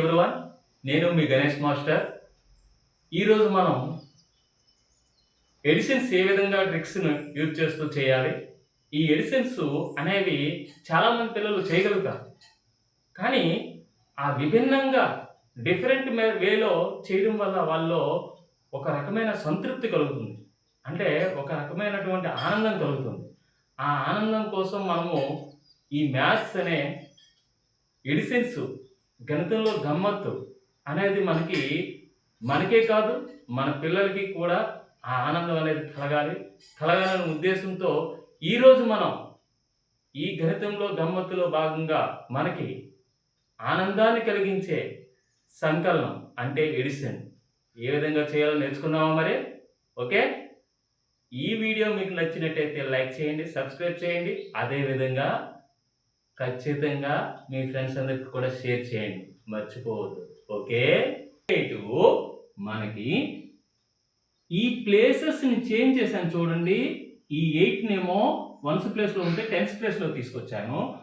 Everyone నేను మీ Ganesh master. ఈరోజు మనం ఎడిషన్స్ ఏ విధంగా ట్రిక్స్ను యూజ్ చేస్తూ చేయాలి? ఈ ఎడిషన్స్ అనేవి చాలామంది పిల్లలు చేయగలుగుతారు. కానీ ఆ విభిన్నంగా డిఫరెంట్ వేలో చేయడం వల్ల వాళ్ళలో ఒక రకమైన సంతృప్తి కలుగుతుంది. అంటే ఒక రకమైనటువంటి ఆనందం కలుగుతుంది. ఆ ఆనందం కోసం మనము ఈ మ్యాథ్స్ అనే ఎడిసెన్స్ గణితంలో గమ్మత్తు అనేది మనకి మనకే కాదు మన పిల్లలకి కూడా ఆ ఆనందం అనేది కలగాలి. కలగాలనే ఉద్దేశంతో ఈరోజు మనం ఈ గణితంలో గమ్మత్తులో భాగంగా మనకి ఆనందాన్ని కలిగించే సంకలనం అంటే ఎడిషన్ ఏ విధంగా చేయాలో నేర్చుకుందామా మరి? ఓకే? ఈ వీడియో మీకు నచ్చినట్టయితే లైక్ చేయండి సబ్స్క్రైబ్ చేయండి. అదేవిధంగా ఖచ్చితంగా మీ ఫ్రెండ్స్ అందరికి కూడా షేర్ చేయండి. మర్చిపోవద్దు. ఓకే? ఇటు మనకి ఈ ప్లేసెస్ని చేంజ్ చేశాను చూడండి. ఈ ఎయిట్నేమో వన్స్ ప్లేస్లో ఉంటే టెన్స్ ప్లేస్లో తీసుకొచ్చాను.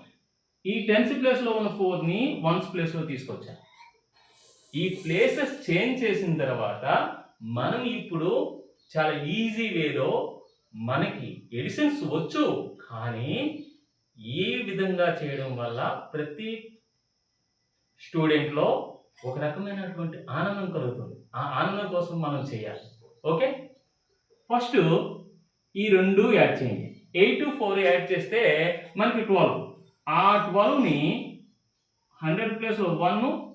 ఈ టెన్స్ ప్లేస్లో ఉన్న ఫోర్ని వన్స్ ప్లేస్లో తీసుకొచ్చాను. ఈ ప్లేసెస్ చేంజ్ చేసిన తర్వాత మనం ఇప్పుడు చాలా ఈజీ వేలో మనకి ఎడిషన్స్ వచ్చు. కానీ ఈ విధంగా చేయడం వల్ల ప్రతి స్టూడెంట్లో ఒక రకమైనటువంటి ఆనందం కలుగుతుంది. ఆ ఆనందం కోసం మనం చేయాలి. ఓకే? ఫస్ట్ ఈ రెండు యాడ్ చేయండి. ఎయిట్ టు ఫోర్ యాడ్ చేస్తే మనకి ట్వెల్వ్. ఆ ట్వెల్వ్ని హండ్రెడ్ ప్లేస్లో వన్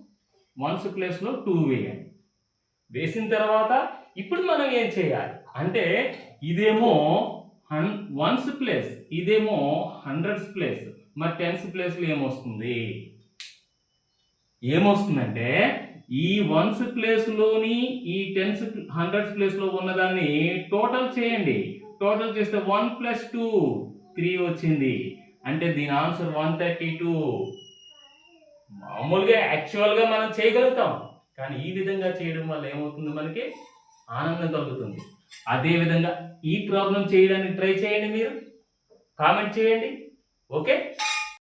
వన్స్ ప్లేస్లో టూ వేయండి. వేసిన తర్వాత ఇప్పుడు మనం ఏం చేయాలి? అంటే ఇదేమో హన్ వన్స్ ప్లేస్ ఇదేమో హండ్రెడ్స్ ప్లేస్ మరి టెన్స్ ప్లేస్లో ఏమొస్తుంది? ఏమొస్తుందంటే ఈ వన్స్ ప్లేస్లోని ఈ టెన్స్ హండ్రెడ్స్ ప్లేస్లో ఉన్నదాన్ని టోటల్ చేయండి. టోటల్ చేస్తే వన్ ప్లస్ టూ త్రీ వచ్చింది. అంటే దీని ఆన్సర్ వన్ థర్టీ టూ మామూలుగా యాక్చువల్గా మనం చేయగలుగుతాం. కానీ ఈ విధంగా చేయడం వల్ల ఏమవుతుంది మనకి? ఆనందం కలుగుతుంది. అదే విధంగా ఈ ప్రాబ్లం చేయడానికి ట్రై చేయండి మీరు. కామెంట్ చేయండి. ఓకే